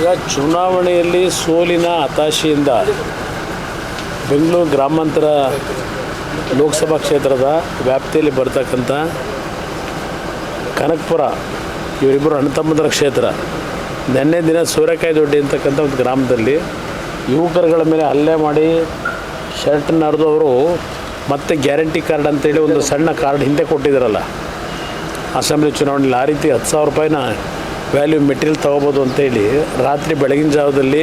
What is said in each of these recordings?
ಈಗ ಚುನಾವಣೆಯಲ್ಲಿ ಸೋಲಿನ ಹತಾಶೆಯಿಂದ ಬೆಂಗಳೂರು ಗ್ರಾಮಾಂತರ ಲೋಕಸಭಾ ಕ್ಷೇತ್ರದ ವ್ಯಾಪ್ತಿಯಲ್ಲಿ ಬರ್ತಕ್ಕಂಥ ಕನಕಪುರ, ಇವರಿಬ್ಬರು ಅಣ್ಣತಮ್ಮದರ ಕ್ಷೇತ್ರ. ನಿನ್ನೆ ದಿನ ಸೂರ್ಯಕಾಯಿ ದೊಡ್ಡಿ ಅಂತಕ್ಕಂಥ ಒಂದು ಗ್ರಾಮದಲ್ಲಿ ಯುವಕರುಗಳ ಮೇಲೆ ಹಲ್ಲೆ ಮಾಡಿ ಶರ್ಟ್ ಹರಿದು ಅವರು ಮತ್ತೆ ಗ್ಯಾರಂಟಿ ಕಾರ್ಡ್ ಅಂತೇಳಿ ಒಂದು ಸಣ್ಣ ಕಾರ್ಡ್ ಹಿಂದೆ ಕೊಟ್ಟಿದ್ದಾರಲ್ಲ. ಅಸೆಂಬ್ಲಿ ಚುನಾವಣೆಯಲ್ಲಿ ಆ ರೀತಿ ಹತ್ತು ಸಾವಿರ ರೂಪಾಯಿನ ವ್ಯಾಲ್ಯೂ ಮೆಟೀರಿಯಲ್ ತೊಗೋಬೋದು ಅಂತೇಳಿ ರಾತ್ರಿ ಬೆಳಗಿನ ಜಾವದಲ್ಲಿ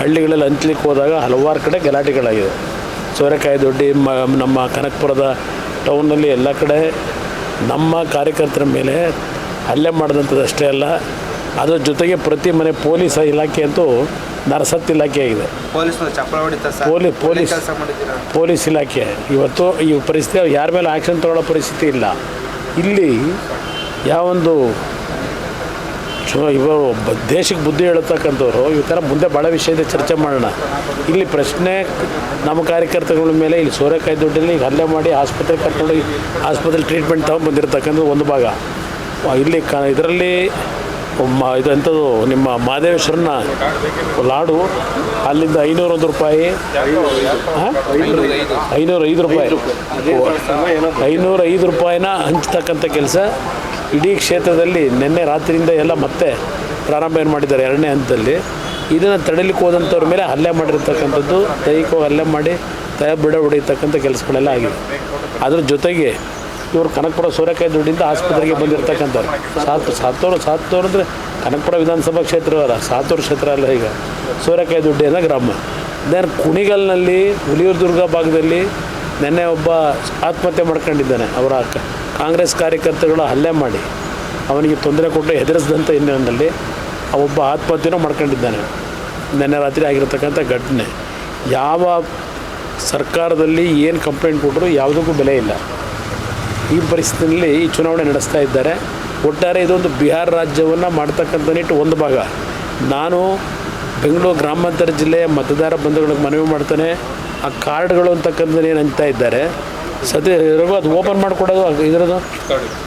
ಹಳ್ಳಿಗಳಲ್ಲಿ ಹಂಚ್ಲಿಕ್ಕೆ ಹೋದಾಗ ಹಲವಾರು ಕಡೆ ಗಲಾಟೆಗಳಾಗಿದೆ ಸೋರೆಕಾಯಿ ದೊಡ್ಡಿ ಮ ನಮ್ಮ ಕನಕಪುರದ ಟೌನ್ನಲ್ಲಿ ಎಲ್ಲ ಕಡೆ ನಮ್ಮ ಕಾರ್ಯಕರ್ತರ ಮೇಲೆ ಹಲ್ಲೆ ಮಾಡಿದಂಥದ್ದು ಅಷ್ಟೇ ಅಲ್ಲ ಅದರ ಜೊತೆಗೆ ಪ್ರತಿ ಮನೆ ಪೊಲೀಸ್ ಇಲಾಖೆ ಅಂತೂ ನರಸತ್ ಇಲಾಖೆ ಆಗಿದೆ. ಪೊಲೀಸ್ ಪೊಲೀಸ್ ಪೊಲೀಸ್ ಇಲಾಖೆ. ಇವತ್ತು ಈ ಪರಿಸ್ಥಿತಿ ಯಾರ ಮೇಲೆ ಆ್ಯಕ್ಷನ್ ತಗೊಳ್ಳೋ ಪರಿಸ್ಥಿತಿ ಇಲ್ಲ. ಇಲ್ಲಿ ಯಾವೊಂದು ಚು ಇವರು ದೇಶಕ್ಕೆ ಬುದ್ಧಿ ಹೇಳತಕ್ಕಂಥವ್ರು. ಈ ಥರ ಮುಂದೆ ಭಾಳ ವಿಷಯದ ಚರ್ಚೆ ಮಾಡೋಣ. ಇಲ್ಲಿ ಪ್ರಶ್ನೆ ನಮ್ಮ ಕಾರ್ಯಕರ್ತಗಳ ಮೇಲೆ, ಇಲ್ಲಿ ಸೋರೆಕಾಯಿ ದುಡ್ಡಲ್ಲಿ ಈಗ ಹಲ್ಲೆ ಮಾಡಿ ಆಸ್ಪತ್ರೆ ಕರ್ಕೊಂಡು ಆಸ್ಪತ್ರೆ ಟ್ರೀಟ್ಮೆಂಟ್ ತಗೊಂಡು ಒಂದು ಭಾಗ. ಇಲ್ಲಿ ಕ, ಇದರಲ್ಲಿ ಮ ಇದಂಥದ್ದು ನಿಮ್ಮ ಮಹದೇವೇಶ್ವರನ ಲಾಡು ಅಲ್ಲಿಂದ ಐನೂರೊಂದು ರೂಪಾಯಿ. ಐನೂರು ಐದು ರೂಪಾಯಿ. ಐನೂರೈದು ಐದು ರೂಪಾಯಿನ ಹಂಚ್ತಕ್ಕಂಥ ಕೆಲಸ. ಇಡೀ ಕ್ಷೇತ್ರದಲ್ಲಿ ನಿನ್ನೆ ರಾತ್ರಿಯಿಂದ ಎಲ್ಲ ಮತ್ತೆ ಪ್ರಾರಂಭ ಏನು ಮಾಡಿದ್ದಾರೆ? ಎರಡನೇ ಹಂತದಲ್ಲಿ. ಇದನ್ನು ತಡೀಲಿಕ್ಕೆ ಹೋದಂಥವ್ರ ಮೇಲೆ ಹಲ್ಲೆ ಮಾಡಿರ್ತಕ್ಕಂಥದ್ದು, ದೈಹಿಕವಾಗಿ ಹಲ್ಲೆ ಮಾಡಿ ತಯ ಬಿಡ ಹೊಡೆಯತಕ್ಕಂಥ ಕೆಲಸಗಳೆಲ್ಲ ಆಗಿದೆ ಅದ್ರ ಜೊತೆಗೆ ಇವರು ಕನಕಪುರ ಸೂರ್ಯಕಾಯಿ ದುಡ್ಡಿಂದ ಆಸ್ಪತ್ರೆಗೆ ಬಂದಿರತಕ್ಕಂಥವ್ರು. ಸಾತ್ ಸಾತ್ತೋರು ಸಾತ್ತೋರು ಅಂದರೆ ಕನಕಪುರ ವಿಧಾನಸಭಾ ಕ್ಷೇತ್ರವಲ್ಲ ಸಾತೂರು ಕ್ಷೇತ್ರ ಅಲ್ಲ ಈಗ. ಸೂರ್ಯಕಾಯಿ ಅಂದರೆ ಗ್ರಾಮ. ದೆನ್ ಕುಣಿಗಲ್ನಲ್ಲಿ ಹುಲಿಯೂರು ದುರ್ಗ ಭಾಗದಲ್ಲಿ ನಿನ್ನೆ ಒಬ್ಬ ಆತ್ಮಹತ್ಯೆ ಮಾಡ್ಕೊಂಡಿದ್ದಾನೆ ಅವರ ಕಾಂಗ್ರೆಸ್ ಕಾರ್ಯಕರ್ತರುಗಳು ಹಲ್ಲೆ ಮಾಡಿ. ಅವನಿಗೆ ತೊಂದರೆ ಕೊಟ್ಟು ಹೆದರಿಸಿದಂಥ ಹಿನ್ನೆಲೆಯಲ್ಲಿ ಆ ಒಬ್ಬ ಆತ್ಮಹತ್ಯೆನೂ ಮಾಡ್ಕೊಂಡಿದ್ದಾನೆ. ನಿನ್ನೆ ರಾತ್ರಿ ಆಗಿರತಕ್ಕಂಥ ಘಟನೆ. ಯಾವ ಸರ್ಕಾರದಲ್ಲಿ ಏನು ಕಂಪ್ಲೇಂಟ್ ಕೊಟ್ಟರು ಯಾವುದಕ್ಕೂ ಬೆಲೆ ಇಲ್ಲ. ಈ ಪರಿಸ್ಥಿತಿಯಲ್ಲಿ ಈ ಚುನಾವಣೆ ನಡೆಸ್ತಾ ಇದ್ದಾರೆ. ಒಟ್ಟಾರೆ ಇದೊಂದು ಬಿಹಾರ ರಾಜ್ಯವನ್ನು ಮಾಡ್ತಕ್ಕಂಥ ನಿಟ್ಟು ಒಂದು ಭಾಗ. ನಾನು ಬೆಂಗಳೂರು ಗ್ರಾಮಾಂತರ ಜಿಲ್ಲೆಯ ಮತದಾರ ಬಂಧುಗಳಿಗೆ ಮನವಿ ಮಾಡ್ತಾನೆ. ಆ ಕಾರ್ಡ್ಗಳು ಅಂತಕ್ಕಂಥದ್ದು ಏನು ಅಂತ ಇದ್ದಾರೆ. ಸದ್ಯ ಇರೋದು ಅದು ಓಪನ್ ಮಾಡಿಕೊಡೋದು ಇದರದು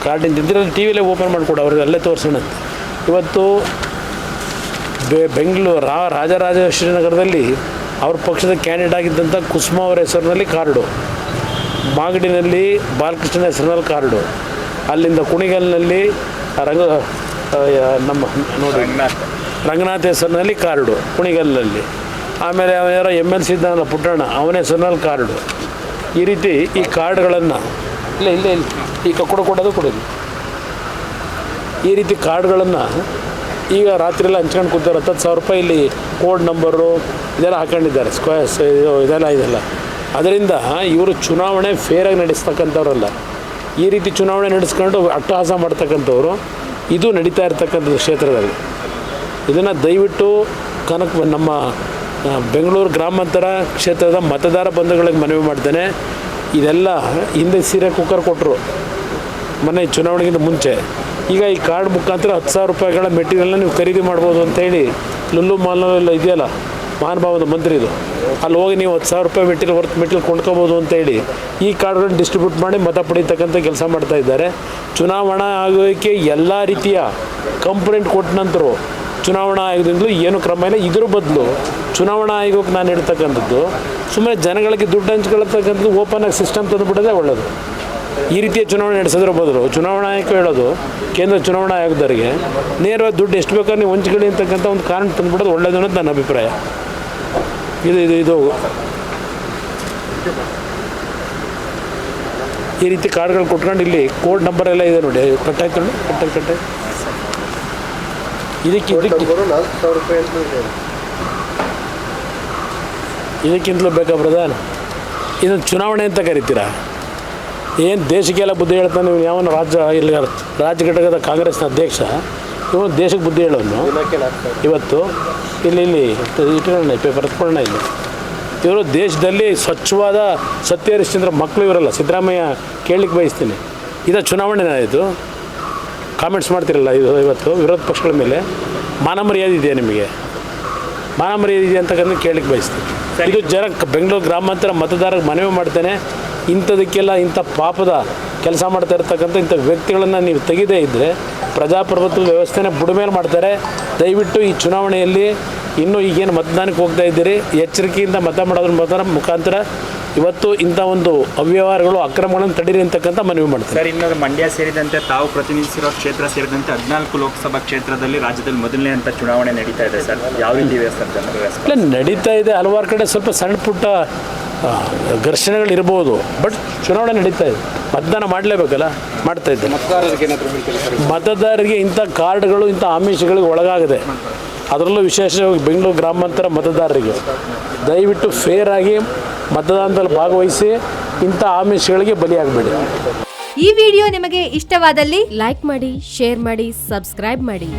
ಕಾರ್ಡಿಂದ ಇದ್ರಲ್ಲಿ ಟಿ ವಿಲೇ ಓಪನ್ ಮಾಡಿಕೊಡು, ಅವ್ರಿಗೆ ಅಲ್ಲೇ ತೋರಿಸೋಣ ಇವತ್ತು ಬೆ ಬೆಂಗಳೂರು ರಾ ರಾಜರಾಜೇಶ್ವರಿ ನಗರದಲ್ಲಿ ಅವ್ರ ಪಕ್ಷದ ಕ್ಯಾಂಡಿಡೇಟ್ ಆಗಿದ್ದಂಥ ಕುಸುಮ ಅವರ ಹೆಸರಿನಲ್ಲಿ ಕಾರ್ಡು. ಮಾಗಡಿನಲ್ಲಿ ಬಾಲಕೃಷ್ಣನ ಹೆಸರಿನಲ್ಲಿ ಕಾರ್ಡು. ಅಲ್ಲಿಂದ ಕುಣಿಗಲ್ನಲ್ಲಿ ರಂಗ ನಮ್ಮ ನೋಡಿ. ರಂಗನಾಥ್ ಹೆಸರಿನಲ್ಲಿ ಕಾರ್ಡು ಕುಣಿಗಲ್ಲಲ್ಲಿ ಆಮೇಲೆ ಯಾರೋ ಎಂ ಎಲ್ ಸಿ ಇದ್ದಾನಲ್ಲ ಪುಟ್ಟಣ್ಣ, ಅವನ ಹೆಸರಿನಲ್ಲಿ ಕಾರ್ಡು. ಈ ರೀತಿ ಈ ಕಾರ್ಡ್ಗಳನ್ನು ಇಲ್ಲ ಇಲ್ಲ ಇಲ್ಲ. ಈ ಕೊಡು ಕೊಡೋದು ಕೊಡೋದು. ಈ ರೀತಿ ಕಾರ್ಡ್ಗಳನ್ನು ಈಗ ರಾತ್ರಿ ಎಲ್ಲ ಹಂಚ್ಕೊಂಡು ಕೂತಾರೆ ಹತ್ತು ಸಾವಿರ ರೂಪಾಯಿ ಇಲ್ಲಿ ಕೋಡ್ ನಂಬರು ಇದೆಲ್ಲ ಹಾಕೊಂಡಿದ್ದಾರೆ. ಸ್ಕ್ವೇರ್ಸ್ ಇದು, ಇದೆಲ್ಲ ಇದೆಲ್ಲ. ಅದರಿಂದ ಇವರು ಚುನಾವಣೆ ಫೇರಾಗಿ ನಡೆಸ್ತಕ್ಕಂಥವ್ರಲ್ಲ. ಈ ರೀತಿ ಚುನಾವಣೆ ನಡೆಸ್ಕೊಂಡು ಅಟ್ಟಹಾಸ ಮಾಡ್ತಕ್ಕಂಥವ್ರು, ಇದು ನಡೀತಾ ಇರ್ತಕ್ಕಂಥದ್ದು ಕ್ಷೇತ್ರದಲ್ಲಿ. ಇದನ್ನು ದಯವಿಟ್ಟು ಕನಕ ನಮ್ಮ ಬೆಂಗಳೂರು ಗ್ರಾಮಾಂತರ ಕ್ಷೇತ್ರದ ಮತದಾರ ಬಂಧುಗಳಿಗೆ ಮನವಿ ಮಾಡ್ತೇನೆ. ಇದೆಲ್ಲ ಹಿಂದೆ ಸೀರೆ ಕುಕ್ಕರ್ ಕೊಟ್ಟರು ಮೊನ್ನೆ ಚುನಾವಣೆಗಿಂತ ಮುಂಚೆ. ಈಗ ಈ ಕಾರ್ಡ್ ಮುಖಾಂತರ ಹತ್ತು ಸಾವಿರ ರೂಪಾಯಿಗಳ ಮೆಟೀರಿಯಲ್ನ ನೀವು ಖರೀದಿ ಮಾಡ್ಬೋದು ಅಂತೇಳಿ ಲುಲ್ಲು ಮಾಲ್ನಲ್ಲೆಲ್ಲ ಇದೆಯಲ್ಲ, ಮಹಾನುಭಾವದ ಮಂತ್ರಿದು ಅಲ್ಲಿ ಹೋಗಿ ನೀವು ಹತ್ತು ಸಾವಿರ ರೂಪಾಯಿ ಮೆಟೀರಿಯಲ್ ಹೊರತು ಮೆಟೀರಿಯಲ್ ಕೊಂಡ್ಕೋಬೋದು ಅಂತೇಳಿ ಈ ಕಾರ್ಡ್ಗಳನ್ನ ಡಿಸ್ಟ್ರಿಬ್ಯೂಟ್ ಮಾಡಿ ಮತ ಪಡೀತಕ್ಕಂಥ ಕೆಲಸ ಮಾಡ್ತಾ ಇದ್ದಾರೆ. ಚುನಾವಣಾ ಆಯೋಗಕ್ಕೆ ಎಲ್ಲ ರೀತಿಯ ಕಂಪ್ಲೇಂಟ್ ಕೊಟ್ಟ ನಂತರ ಚುನಾವಣಾ ಆಯೋಗದಿಂದಲೂ ಏನು ಕ್ರಮ ಇಲ್ಲ. ಇದ್ರ ಬದಲು ಚುನಾವಣಾ ಆಯೋಗಕ್ಕೆ ನಾನು ಹೇಳ್ತಕ್ಕಂಥದ್ದು ಸುಮ್ಮನೆ ಜನಗಳಿಗೆ ದುಡ್ಡು ಹಂಚ್ಕೊಳ್ತಕ್ಕಂಥದ್ದು ಓಪನ್ ಆಗಿ ಸಿಸ್ಟಮ್ ತಂದುಬಿಡೋದೇ ಒಳ್ಳೆಯದು ಈ ರೀತಿಯ ಚುನಾವಣೆ ನಡೆಸೋದ್ರ ಬದಲು ಚುನಾವಣಾ ಆಯೋಗ ಹೇಳೋದು, ಕೇಂದ್ರ ಚುನಾವಣಾ ಆಯೋಗದವರಿಗೆ ನೇರವಾಗಿ ದುಡ್ಡು ಎಷ್ಟು ಬೇಕಾದ್ರೂ ನೀವು ಹಂಚ್ಕೊಳ್ಳಿ ಅಂತಕ್ಕಂಥ ಒಂದು ಕಾರಣ ತಂದುಬಿಡೋದು ಒಳ್ಳೇದು ಅನ್ನೋದು ನನ್ನ ಅಭಿಪ್ರಾಯ. ಇದು ಇದು ಇದು ಈ ರೀತಿ ಕಾರ್ಡ್ಗಳು ಕೊಟ್ಕೊಂಡು ಇಲ್ಲಿ ಕೋಡ್ ನಂಬರ್ ಎಲ್ಲ ಇದೆ ನೋಡಿ. ಕಟ್ಟಾಯ್ತು ನೋಡಿ. ಕಟ್ಟಾಯ್ತು ಕಟ್ಟಾಯ್ತು ಇದಕ್ಕೆ ಇದಕ್ಕೆ ನಾಲ್ಕು ಸಾವಿರ ರೂಪಾಯಿ ಅಂತ ಇದೆ. ಇದಕ್ಕಿಂತಲೂ ಬೇಕಾ ಬ್ರದರ್ ಇದನ್ನು ಚುನಾವಣೆ ಅಂತ ಕರಿತೀರಾ? ಏನು ದೇಶಕ್ಕೆಲ್ಲ ಬುದ್ಧಿ ಹೇಳ್ತಾನೆ ನೀವು ಯಾವನ ರಾಜ್ಯ ಇಲ್ಲಿ ರಾಜ್ಯ ಘಟಕದ ಕಾಂಗ್ರೆಸ್ನ ಅಧ್ಯಕ್ಷ? ಇವನು ದೇಶಕ್ಕೆ ಬುದ್ಧಿ ಹೇಳೋನು? ಇವತ್ತು? ಇಲ್ಲಿ ಇಲ್ಲಿ ಇಟ್ಕೊಳ್ಳೋಣ ಪೇಪರ್ ಇಲ್ಲ ಇಲ್ಲಿ. ಇವರು ದೇಶದಲ್ಲಿ ಸ್ವಚ್ಛವಾದ ಸತ್ಯ ಹರಿಶ್ಚಂದ್ರ ಮಕ್ಕಳು ಇವರಲ್ಲ. ಸಿದ್ದರಾಮಯ್ಯ ಕೇಳಲಿಕ್ಕೆ ಬಯಸ್ತೀನಿ. ಇದು ಚುನಾವಣೆ ಇದು. ಕಾಮೆಂಟ್ಸ್ ಮಾಡ್ತಿರಲ್ಲ ಇದು ಇವತ್ತು ವಿರೋಧ ಪಕ್ಷಗಳ ಮೇಲೆ. ಮಾನ ಮರ್ಯಾದೆ ಇದೆಯಾ ನಿಮಗೆ? ಮಾನ ಮರ್ಯಾದೆ ಇದೆಯಾ ಅಂತಕ್ಕಂಥ ಕೇಳಲಿಕ್ಕೆ ಬಯಸ್ತೀನಿ. ಇದು ಜನ ಬೆಂಗಳೂರು ಗ್ರಾಮಾಂತರ ಮತದಾರರಿಗೆ ಮನವಿ ಮಾಡ್ತೇನೆ. ಇಂಥದಕ್ಕೆಲ್ಲ ಇಂಥ ಪಾಪದ ಕೆಲಸ ಮಾಡ್ತಾ ಇರ್ತಕ್ಕಂಥ ಇಂಥ ವ್ಯಕ್ತಿಗಳನ್ನು ನೀವು ತೆಗೆದೇ ಇದ್ದರೆ ಪ್ರಜಾಪ್ರಭುತ್ವ ವ್ಯವಸ್ಥೆನೇ ಬುಡಮೇಲೆ ಮಾಡ್ತಾರೆ. ದಯವಿಟ್ಟು ಈ ಚುನಾವಣೆಯಲ್ಲಿ ಇನ್ನೂ ಈಗೇನು ಮತದಾನಕ್ಕೆ ಹೋಗ್ತಾ ಇದ್ದೀರಿ? ಎಚ್ಚರಿಕೆಯಿಂದ ಮತ ಮಾಡೋದ್ರ ಮೊದಲ ಮುಖಾಂತರ ಇವತ್ತು ಇಂಥ ಒಂದು ಅವ್ಯವಹಾರಗಳು ಅಕ್ರಮಗಳನ್ನು ತಡೀರಿ ಅಂತಕ್ಕಂಥ ಮನವಿ ಮಾಡ್ತಾರೆ ಸರ್ ಇನ್ನೊಂದು ಮಂಡ್ಯ ಸೇರಿದಂತೆ ತಾವು ಪ್ರತಿನಿಧಿಸಿರೋ ಕ್ಷೇತ್ರ ಸೇರಿದಂತೆ ಹದಿನಾಲ್ಕು ಲೋಕಸಭಾ ಕ್ಷೇತ್ರದಲ್ಲಿ ರಾಜ್ಯದಲ್ಲಿ ಮೊದಲನೇ ಅಂತ ಚುನಾವಣೆ ನಡೀತಾ ಇದೆ ಸರ್. ಯಾವ ರೀತಿ ಇದೆ ಸರ್ ಜನರ ಇಲ್ಲ ನಡೀತಾ ಇದೆ. ಹಲವಾರು ಕಡೆ ಸ್ವಲ್ಪ ಸಣ್ಣ ಪುಟ್ಟ ಘರ್ಷಣೆಗಳು ಘರ್ಷಣೆಗಳಿರ್ಬೋದು ಬಟ್ ಚುನಾವಣೆ ನಡೀತಾ ಇದೆ. ಮತದಾನ ಮಾಡಲೇಬೇಕಲ್ಲ? ಮಾಡ್ತಾ ಇದ್ದೆ ಮತದಾರರಿಗೆ ಏನಾದರೂ ಹೇಳ್ತೀರಾ ಮತದಾರರಿಗೆ ಇಂಥ ಕಾರ್ಡ್ಗಳು ಇಂಥ ಆಮಿಷಗಳಿಗೆ ಒಳಗಾಗಿದೆ. ಅದರಲ್ಲೂ ವಿಶೇಷವಾಗಿ ಬೆಂಗಳೂರು ಗ್ರಾಮಾಂತರ ಮತದಾರರಿಗೆ ದಯವಿಟ್ಟು ಫೇರ್ ಆಗಿ ಮತದಾನದಲ್ಲಿ ಭಾಗವಹಿಸಿ ಇಂಥ ಆಮಿಷಗಳಿಗೆ ಬಲಿಯಾಗಬೇಡಿ. ಈ ವಿಡಿಯೋ ನಿಮಗೆ ಇಷ್ಟವಾದಲ್ಲಿ ಲೈಕ್ ಮಾಡಿ ಶೇರ್ ಮಾಡಿ ಸಬ್ಸ್ಕ್ರೈಬ್ ಮಾಡಿ.